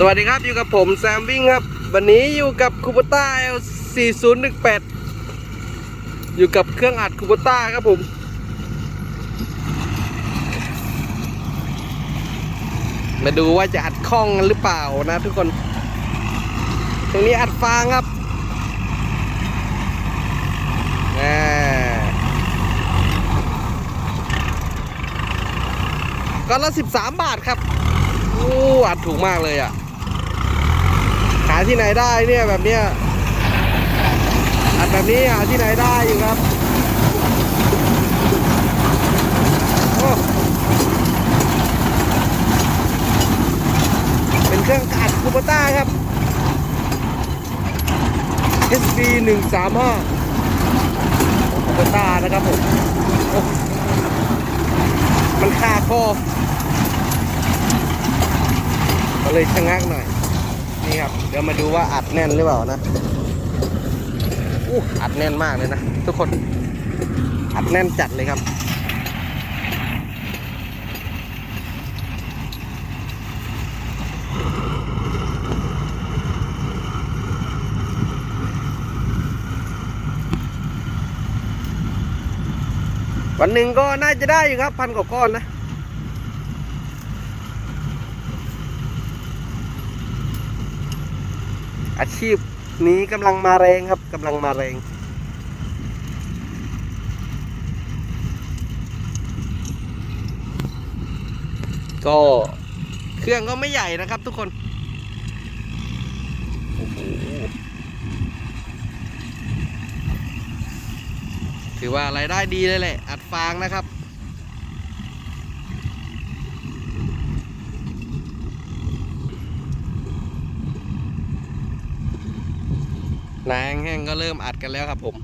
สวัสดีครับอยู่กับผมแซมวิ่งครับ วันนี้อยู่กับคูปต้า L 4018 อยู่กับเครื่องอัดคูปต้าครับผม มาดูว่าจะอัดคล่องหรือเปล่านะทุกคน ตรงนี้อัดฟางครับอ่ก้อนละ13 บาทครับ โอ้อัดถูกมากเลยอะ ที่ไหนได้เนี่ยแบบเนี้ยอัดแบบนี้หาที่ไหนได้อยู่ครับโอ้เป็นเครื่องอัดคูปต้าครับ SB 1 3 5คูปต้านะครับผมมันค่าคอก็เลยชะงักหน่อย นี่ครับ เดี๋ยวมาดูว่าอัดแน่นหรือเปล่านะอู้อัดแน่นมากเลยนะ ทุกคน อัดแน่นจัดเลยครับ วันหนึ่งก็น่าจะได้อยู่ครับ พันกว่าก้อนนะ อาชีพนี้กำลังมาแรงครับกำลังมาแรงก็เครื่องก็ไม่ใหญ่นะครับทุกคนถือว่ารายได้ดีเลยแหละ อัดฟางนะครับ น้ำแห้งๆก็เริ่มอัดกันแล้วครับผม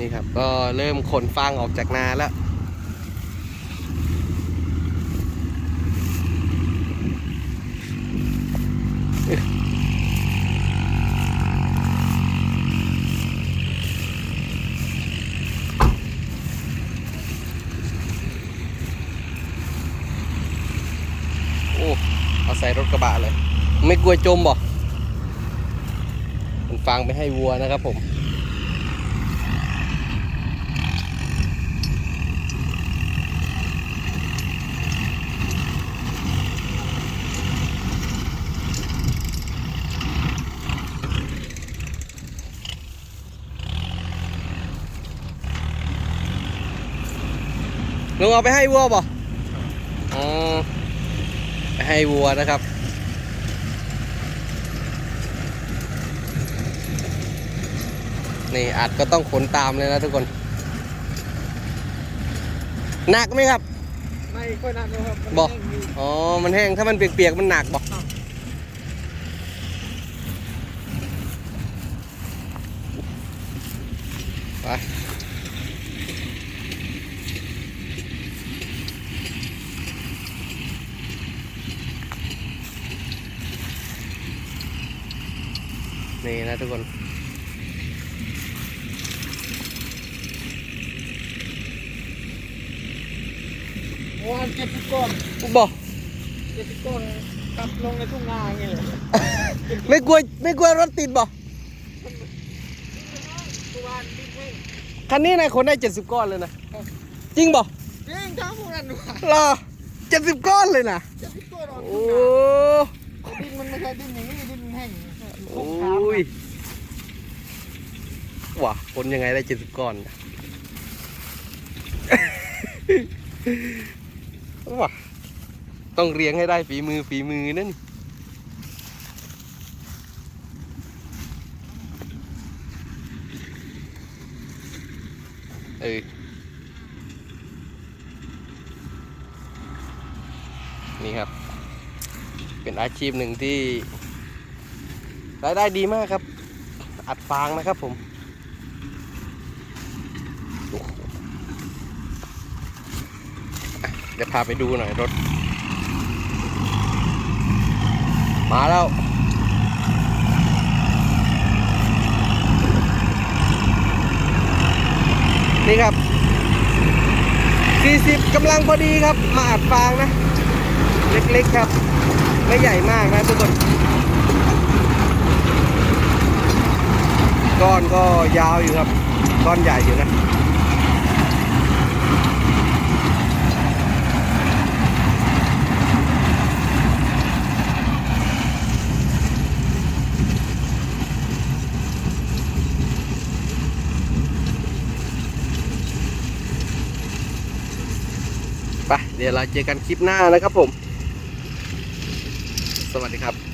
นี่ครับ ก็เริ่มขนฟางออกจากนาแล้วโอ้เอาใส่รถกระบะเลย ไม่กลัวจมบ่มันฟางไปให้วัวนะครับผม ลุงเอาไปให้วัวป่ะอ๋อไปให้วัวนะครับ นี่อัดก็ต้องขนตามเลยนะทุกคน หนักไหมครับ ไม่ค่อยนักนะครับบอกอ๋อ มันแห้ง ถ้ามันเปียกๆ มันหนักบอกไป นี่นะทุกคนวันเจ็ดสิบก้อนบอกเจ็ดสิบก้อนกลับลงในทุ่งนาอย่างเงี้ยเลยไม่กลัวไม่กลัวรถติดบอกทุกวันดิ้นเพ่งคันนี้นายขนได้เจ็ดสิบก้อนเลยนะ จริงบอกจริงทั้งพวกนั้นว่ะรอเจ็ดสิบก้อนเลยนะเจ็ดสิบก้อนออกโอ้ทุ่งนาแต่ดิ้นมันไม่ใช่ดิ้นอย่างนี้ดิ้นแห้ง โอ้ยว่ะผลยังไงได้เจ็ดสิบก้อนว่ะต้องเรียงให้ได้ฝีมือฝีมือนั่นเออนี่ครับ เป็นอาชีพหนึ่งที่ รายได้ดีมากครับ อัดฟางนะครับผมเดี๋ยวพาไปดูหน่อยรถ มาแล้วนี่ครับ 40กำลังพอดีครับ มาอัดฟางนะ เล็กๆครับ ไม่ใหญ่มากนะทุกคน ก้อนก็ ยาวอยู่ครับก้อนใหญ่อยู่นะไปเดี๋ยวเราเจอกันคลิปหน้านะครับผม สวัสดีครับ